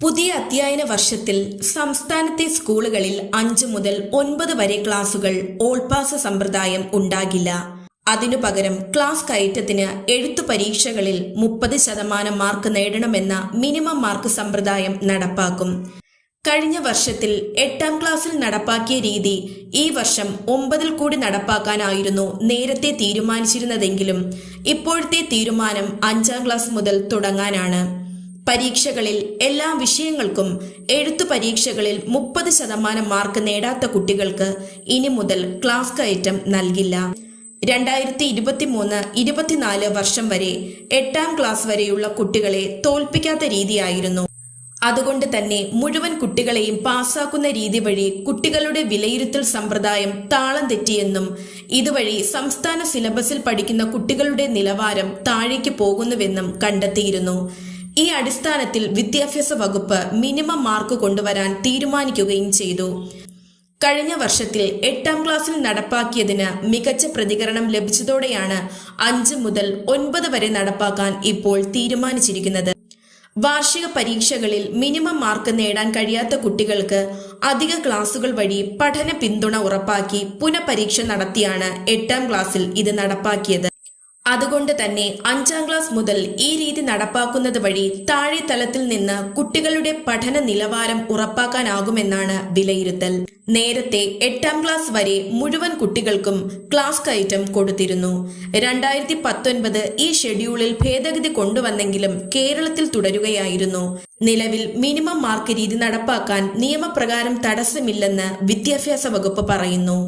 പുതിയ അധ്യയന വർഷത്തിൽ സംസ്ഥാനത്തെ സ്കൂളുകളിൽ അഞ്ചു മുതൽ ഒൻപത് വരെ ക്ലാസുകൾ ഓൾ പാസ് സമ്പ്രദായം ഉണ്ടാകില്ല. അതിനു പകരം ക്ലാസ് കയറ്റത്തിന് എഴുത്തു പരീക്ഷകളിൽ മുപ്പത് ശതമാനം മാർക്ക് നേടണമെന്ന മിനിമം മാർക്ക് സമ്പ്രദായം നടപ്പാക്കും. കഴിഞ്ഞ വർഷത്തിൽ എട്ടാം ക്ലാസ്സിൽ നടപ്പാക്കിയ രീതി ഈ വർഷം ഒമ്പതിൽ കൂടി നടപ്പാക്കാനായിരുന്നു നേരത്തെ തീരുമാനിച്ചിരുന്നതെങ്കിലും ഇപ്പോഴത്തെ തീരുമാനം അഞ്ചാം ക്ലാസ് മുതൽ തുടങ്ങാനാണ്. പരീക്ഷകളിൽ എല്ലാ വിഷയങ്ങൾക്കും എഴുത്തു പരീക്ഷകളിൽ മുപ്പത് ശതമാനം മാർക്ക് നേടാത്ത കുട്ടികൾക്ക് ഇനി മുതൽ ക്ലാസ് കയറ്റം നൽകില്ല. രണ്ടായിരത്തി ഇരുപത്തി മൂന്ന് ഇരുപത്തിനാല് വർഷം വരെ എട്ടാം ക്ലാസ് വരെയുള്ള കുട്ടികളെ തോൽപ്പിക്കാത്ത രീതിയായിരുന്നു. അതുകൊണ്ട് തന്നെ മുഴുവൻ കുട്ടികളെയും പാസ്സാക്കുന്ന രീതി വഴി കുട്ടികളുടെ വിലയിരുത്തൽ സമ്പ്രദായം താളം തെറ്റിയെന്നും ഇതുവഴി സംസ്ഥാന സിലബസിൽ പഠിക്കുന്ന കുട്ടികളുടെ നിലവാരം താഴേക്ക് പോകുന്നുവെന്നും കണ്ടെത്തിയിരുന്നു. ഈ അടിസ്ഥാനത്തിൽ വിദ്യാഭ്യാസ വകുപ്പ് മിനിമം മാർക്ക് കൊണ്ടുവരാൻ തീരുമാനിക്കുകയും ചെയ്തു. കഴിഞ്ഞ വർഷത്തിൽ എട്ടാം ക്ലാസ്സിൽ നടപ്പാക്കിയതിന് മികച്ച പ്രതികരണം ലഭിച്ചതോടെയാണ് അഞ്ച് മുതൽ ഒൻപത് വരെ നടപ്പാക്കാൻ ഇപ്പോൾ തീരുമാനിച്ചിരിക്കുന്നത്. വാർഷിക പരീക്ഷകളിൽ മിനിമം മാർക്ക് നേടാൻ കഴിയാത്ത കുട്ടികൾക്ക് അധിക ക്ലാസുകൾ വഴി പഠന പിന്തുണ ഉറപ്പാക്കി പുനഃപരീക്ഷ നടത്തിയാണ് എട്ടാം ക്ലാസ്സിൽ ഇത് നടപ്പാക്കിയത്. അതുകൊണ്ട് തന്നെ അഞ്ചാം ക്ലാസ് മുതൽ ഈ രീതി നടപ്പാക്കുന്നത് വഴി താഴെ തലത്തിൽ നിന്ന് കുട്ടികളുടെ പഠന നിലവാരം ഉറപ്പാക്കാനാകുമെന്നാണ് വിലയിരുത്തൽ. നേരത്തെ എട്ടാം ക്ലാസ് വരെ മുഴുവൻ കുട്ടികൾക്കും ക്ലാസ് കയറ്റം കൊടുത്തിരുന്നു. രണ്ടായിരത്തി പത്തൊൻപത് ഈ ഷെഡ്യൂളിൽ ഭേദഗതി കൊണ്ടുവന്നെങ്കിലും കേരളത്തിൽ തുടരുകയായിരുന്നു. നിലവിൽ മിനിമം മാർക്ക് രീതി നടപ്പാക്കാൻ നിയമപ്രകാരം തടസ്സമില്ലെന്ന് വിദ്യാഭ്യാസ വകുപ്പ് പറയുന്നു.